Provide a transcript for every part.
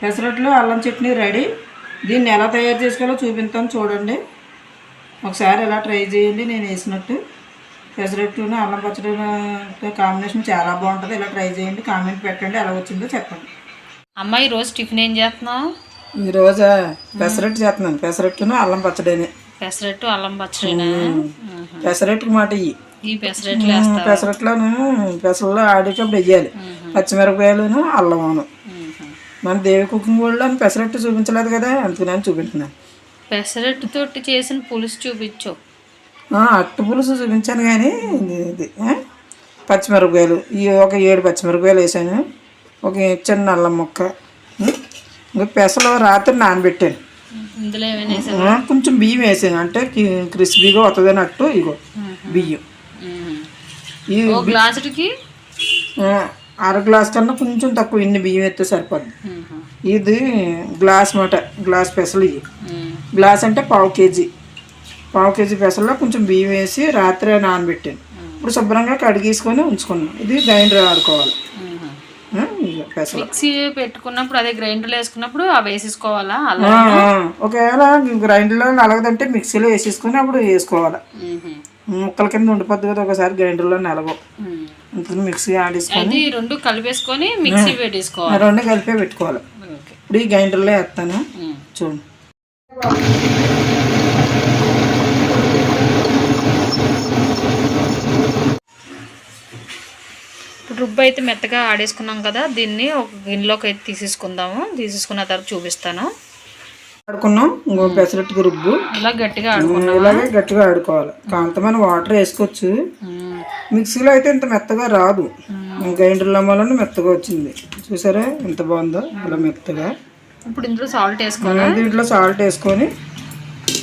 పెసరట్లు అల్లం చట్నీ రెడీ. దీన్ని ఎలా తయారు చేసుకోవాలో చూపిస్తాను చూడండి. ఒకసారి ఎలా ట్రై చేయండి నేను వేసినట్టు. పెసరట్టును అల్లం పచ్చడి కాంబినేషన్ చాలా బాగుంటుంది. ఇలా ట్రై చేయండి కామెంట్ పెట్టండి ఎలా వచ్చిందో చెప్పండి. అమ్మాయి రోజు టిఫిన్ ఏం చేస్తున్నావు? ఈరోజు పెసరట్టు చేస్తున్నాను. పెసరట్టును అల్లం పచ్చడిని. పెసరట్టు అల్లం పచ్చడినా? పెసరట్టుకి మాట ఇవి ఈ పెసరట్లు పెసరట్లోను పెసరలో ఆడేటప్పుడు వెయ్యాలి. పచ్చిమిరపకాయలును అల్లమును. మన దేవి కుకింగ్ వరల్డ్లో పెసరట్టు చూపించలేదు కదా అందుకని చూపించినాను పెసరట్టు తోటి చేసిన పులుసు చూపించు. అట్టు పులుసు చూపించాను కానీ ఇది? పచ్చిమిరపకాయలు ఈ ఒక ఏడు పచ్చిమిరపకాయలు వేసాను. ఒక చిన్న అల్లం ముక్క? ఇంకా పెసలు రాత్రి నానబెట్టాను. కొంచెం బియ్యం వేసాను. అంటే క్రిస్పీగా వస్తుంది అట్టు ఇగో బియ్యం. ఈ ఆ, అర గ్లాస్ కన్నా కొంచెం తక్కువ ఇన్ని బియ్యం ఎత్తే సరిపోద్ది. ఇది గ్లాస్ మాట గ్లాస్ పెసలు ఇవి. గ్లాస్ అంటే పావు కేజీ. పావు కేజీ పెసల్లో కొంచెం బియ్యం వేసి రాత్రి నానబెట్టాను. ఇప్పుడు శుభ్రంగా కడిగేసుకొని ఉంచుకున్నాం ఇది గ్రైండర్ ఆడుకోవాలి పెసలు. మిక్సీ పెట్టుకున్నప్పుడు అదే గ్రైండర్లో వేసుకున్నప్పుడు అవి వేసేసుకోవాలా? ఒకవేళ గ్రైండర్లో నలగదంటే మిక్సీలో వేసేసుకొని అప్పుడు వేసుకోవాలి. ముక్కల కింద ఉండిపోద్ది కదా ఒకసారి గ్రైండర్లో నలగవు. అందుకని మిక్సీ ఆడేసుకొని అది రెండు కలిపేసుకొని మిక్సీ పెట్టేసుకోవాలి రెండు కలిపే పెట్టుకోవాలి. ఇప్పుడు ఈ గ్రైండర్లో వేస్తాను. చూడండి. ఇప్పుడు రుబ్బు అయితే మెత్తగా ఆడేసుకున్నాం కదా దీన్ని ఒక గిన్నెలోకి అయితే తీసేసుకుందాము. తీసేసుకున్న తర్వాత చూపిస్తాను. ఆడుకున్నాం. ఇంకో పెసరట్టుకు రుబ్బు. ఇలా గట్టిగా ఆడుకున్నాం ఇలాగే గట్టిగా ఆడుకోవాలి. కాంతమైన వాటర్ వేసుకోవచ్చు. మిక్సీలో అయితే ఇంత మెత్తగా రాదు. గ్రైండర్లో వల్ల మెత్తగా వచ్చింది. చూసారా? ఎంత బాగుందో? అలా మెత్తగా. ఇప్పుడు ఇందులో సాల్ట్ వేసుకోవాలి? దీంట్లో సాల్ట్ వేసుకొని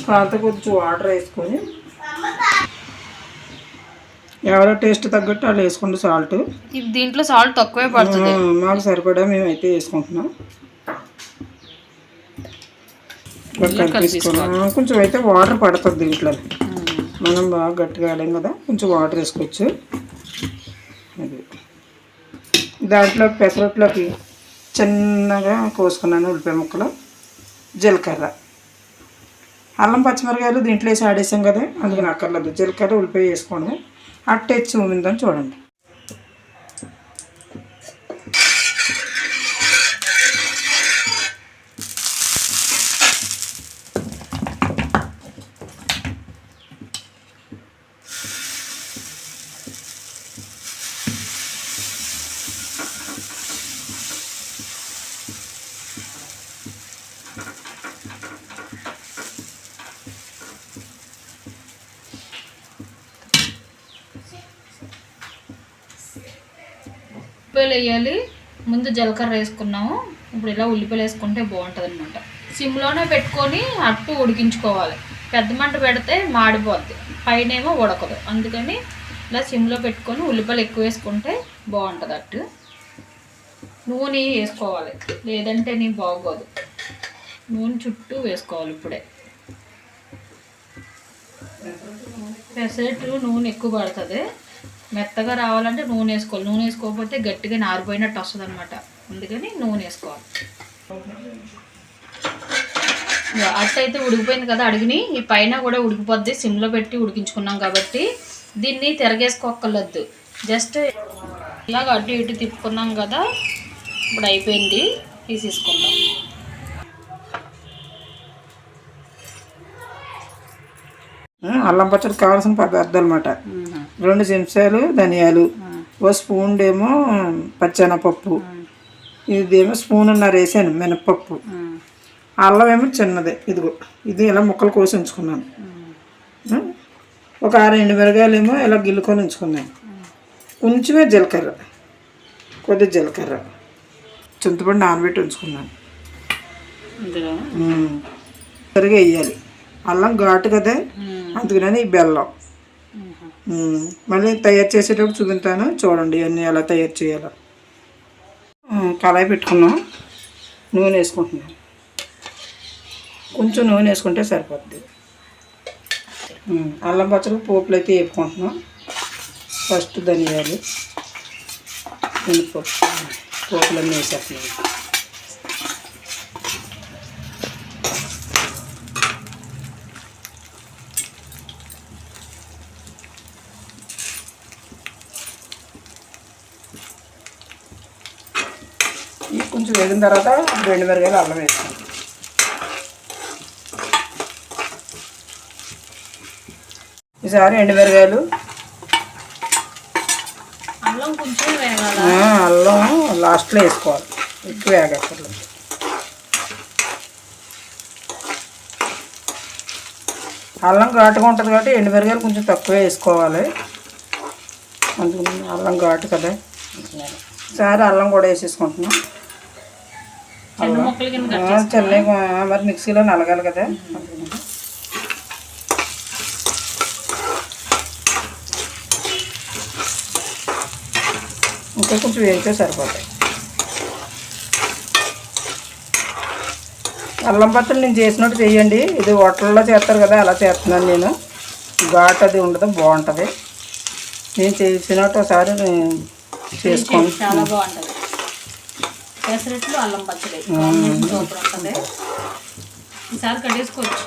కాంత కొంచెం వాటర్ వేసుకొని ఎవరో టేస్ట్ తగ్గట్టు వాళ్ళు వేసుకోండి సాల్ట్. దీంట్లో సాల్ట్ తక్కువే పడుతుంది. మాకు సరిపడా మేమైతే వేసుకుంటున్నాం. కొంచెం అయితే వాటర్ పడుతుంది దీంట్లో. మనం బాగా గట్టిగా ఆడాం కదా కొంచెం వాటర్ వేసుకోవచ్చు. అది. దాంట్లో పెసరట్లోకి చిన్నగా కోసుకున్నాను ఉల్లిపాయ ముక్కలు జీలకర్ర. అల్లం పచ్చిమిరకాయలు దీంట్లో వేసి ఆడేసాం కదా అందుకని అక్కర్లేదు. జీలకర్ర ఉల్లిపాయ వేసుకోండి. అట్టేచ్చి చూమిందని చూడండి. ఉల్లిపాయలు వేయాలి. ముందు జీలకర్ర వేసుకున్నాము. ఇప్పుడు ఇలా ఉల్లిపాయలు వేసుకుంటే బాగుంటుంది అనమాట సిమ్లోనే పెట్టుకొని అట్టు ఉడికించుకోవాలి. పెద్ద మంట పెడితే మాడిపోద్ది. పైన ఏమో ఉడకదు. అందుకని ఇలా సిమ్లో పెట్టుకొని ఉల్లిపాయలు ఎక్కువ వేసుకుంటే బాగుంటుంది అట్టు. నూనె వేసుకోవాలి. లేదంటే నీ బాగోదు. నూనె చుట్టూ వేసుకోవాలి ఇప్పుడే. పెసరట్టు నూనె ఎక్కువ పడుతుంది. మెత్తగా రావాలంటే నూనె వేసుకోవాలి. నూనె వేసుకోకపోతే గట్టిగా నారిపోయినట్టు వస్తుంది అనమాట అందుకని నూనె వేసుకోవాలి. అట్టయితే ఉడికిపోయింది కదా అడిగిని. ఈ పైన కూడా ఉడికిపోద్ది. సిమ్లో పెట్టి ఉడికించుకున్నాం కాబట్టి దీన్ని తిరగేసుకోకలొద్దు జస్ట్ ఇలాగ అటు ఇటు తిప్పుకున్నాం కదా. ఇప్పుడు అయిపోయింది. తీసేసుకుందాం. అల్లం పచ్చడి కావాల్సిన పదార్థాలు అనమాట రెండు చెంచాలు ధనియాలు ఓ స్పూన్ ఏమో పచ్చెనపప్పు. ఇదేమో స్పూన్ ఉన్నర వేసాను మినపప్పు అల్లం ఏమో చిన్నదే ఇదిగో. ఇది ఇలా ముక్కలు కోసి ఉంచుకున్నాను. ఒక ఆరు ఎండు మిరగాయలు ఏమో ఇలా గిల్లుకొని ఉంచుకున్నాను. కొంచెమే జీలకర్ర కొద్దిగా జీలకర్ర. చింతపండు నానబెట్టి ఉంచుకున్నాను. సరిగా వేయాలి. అల్లం ఘాటు కదా. అందుకని ఈ బెల్లం. మళ్ళీ తయారు చేసేటప్పుడు చూపిస్తాను చూడండి అన్నీ ఎలా తయారు చేయాలో. కళాయి పెట్టుకున్నాం. నూనె వేసుకుంటున్నాం. కొంచెం నూనె వేసుకుంటే సరిపోద్ది. అల్లం పచ్చడి పోపులు అయితే వేపుకుంటున్నాం. ఫస్ట్ ధనియాలు మినపప్పు పోపులన్నీ వేసేస్తున్నాం. ఇవి కొంచెం వేగిన తర్వాత రెండు మిరగాయలు అల్లం వేసుకుంటాం ఈసారి ఎండు మిరగాయలు అల్లం కొంచెం అల్లం లాస్ట్లో వేసుకోవాలి. ఎక్కువ వేగక్కర్లేదు అల్లం ఘాటుగా ఉంటుంది కాబట్టి ఎండు మిరగాయలు కొంచెం తక్కువ వేసుకోవాలి. అందుకని అల్లం ఘాటు కదా. ఈసారి అల్లం కూడా వేసేసుకుంటున్నాం. చిన్న ముక్కల కింద మరి మిక్సీలో నలగాలి కదా. ఇంకా కొంచెం వేగితే సరిపోతాయి. అల్లం పచ్చడి నేను చేసినట్టు చేయండి. ఇది హోటల్లో చేస్తారు కదా అలా చేస్తున్నాను నేను. ఘాట్ అది ఉండదు బాగుంటుంది. నేను చేసినట్టు ఒకసారి నేను చేసుకోండి చాలా బాగుంటది. పెసరట్లు అల్లం పచ్చడి. కాంబినేషన్ సూపర్ ఉంటుంది. ఈసారి కట్టేసుకోవచ్చు.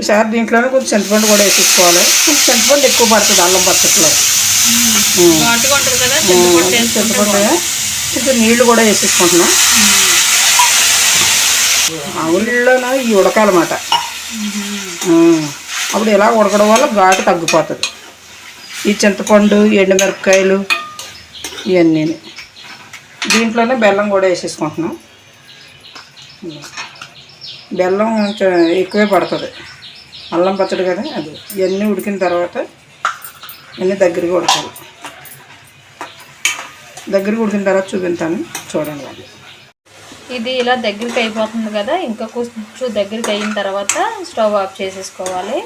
ఈసారి దీంట్లోనే కొంచెం చింతపండు కూడా వేసేసుకోవాలి. కొంచెం చింతపండు ఎక్కువ పడుతుంది అల్లం పచ్చట్లో. చింతపండు కొంచెం నీళ్ళు కూడా వేసేసుకుంటున్నాం. ఆవుల్లోన ఈ ఉడకాలన్నమాట. అప్పుడు ఇలా ఉడకడం వల్ల ఘాటు తగ్గిపోతుంది. ఈ చింతపండు ఎండుమిరపకాయలు ఇవన్నీ. దీంట్లోనే బెల్లం కూడా వేసేసుకుంటున్నాం. బెల్లం కొంచెం ఎక్కువే పడుతుంది. అల్లం పచ్చడి కదా అది. ఇవన్నీ ఉడికిన తర్వాత ఇవన్నీ దగ్గరికి ఉడకాలి. దగ్గరికి ఉడికిన తర్వాత చూపిస్తాను. చూడండి. వాళ్ళు ఇది ఇలా దగ్గరికి అయిపోతుంది కదా. ఇంకా కొంచెం దగ్గరికి అయిన తర్వాత స్టవ్ ఆఫ్ చేసేసుకోవాలి.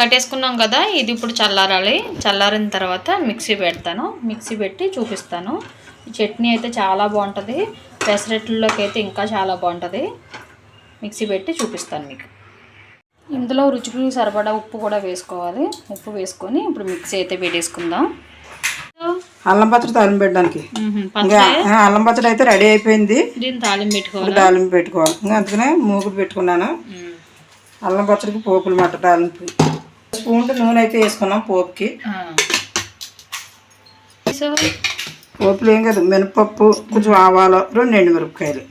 కట్టేసుకున్నాం కదా ఇది ఇప్పుడు చల్లారాలి. చల్లారిన తర్వాత మిక్సీ పెడతాను. మిక్సీ పెట్టి చూపిస్తాను. చట్నీ అయితే చాలా బాగుంటుంది. పెసరట్లలోకి అయితే ఇంకా చాలా బాగుంటుంది. మిక్సీ పెట్టి చూపిస్తాను మీకు. ఇందులో రుచికి సరిపడా ఉప్పు కూడా వేసుకోవాలి. ఉప్పు వేసుకొని ఇప్పుడు మిక్సీ అయితే పెట్టేసుకుందాం. అల్లం పచ్చడి తాలింపు పెట్టడానికి. అల్లం పచ్చడి అయితే రెడీ అయిపోయింది. తాలింపు పెట్టుకోవాలి? తాలింపు పెట్టుకోవాలి. అందుకనే మూగుడు పెట్టుకున్నాను. అల్లం పచ్చడికి పోపులు మాట తాలింపు. స్పూన్ నూనె అయితే వేసుకున్నాం పోపుకి. పోపులు ఏం కాదు మినపప్పు కొంచెం ఆవాలు రెండు ఎండు మిరపకాయలు.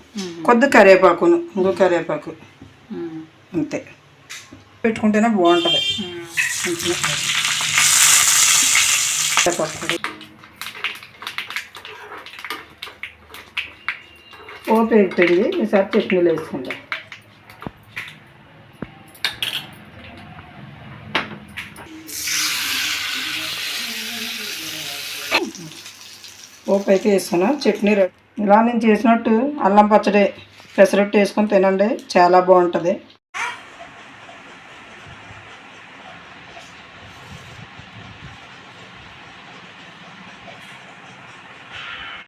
కొద్ది కరివేపాకును ఇంకో కరివేపాకు. అంతే. పెట్టుకుంటేనే బాగుంటుంది. పోపు వేస్తుంది ఈసారి చట్నీలు వేసుకుంటాం పోపు అయితే వేసుకున్నాం చట్నీ రెడీ. ఇలా నేను చేసినట్టు అల్లం పచ్చడి పెసరట్టు వేసుకొని తినండి. చాలా బాగుంటుంది.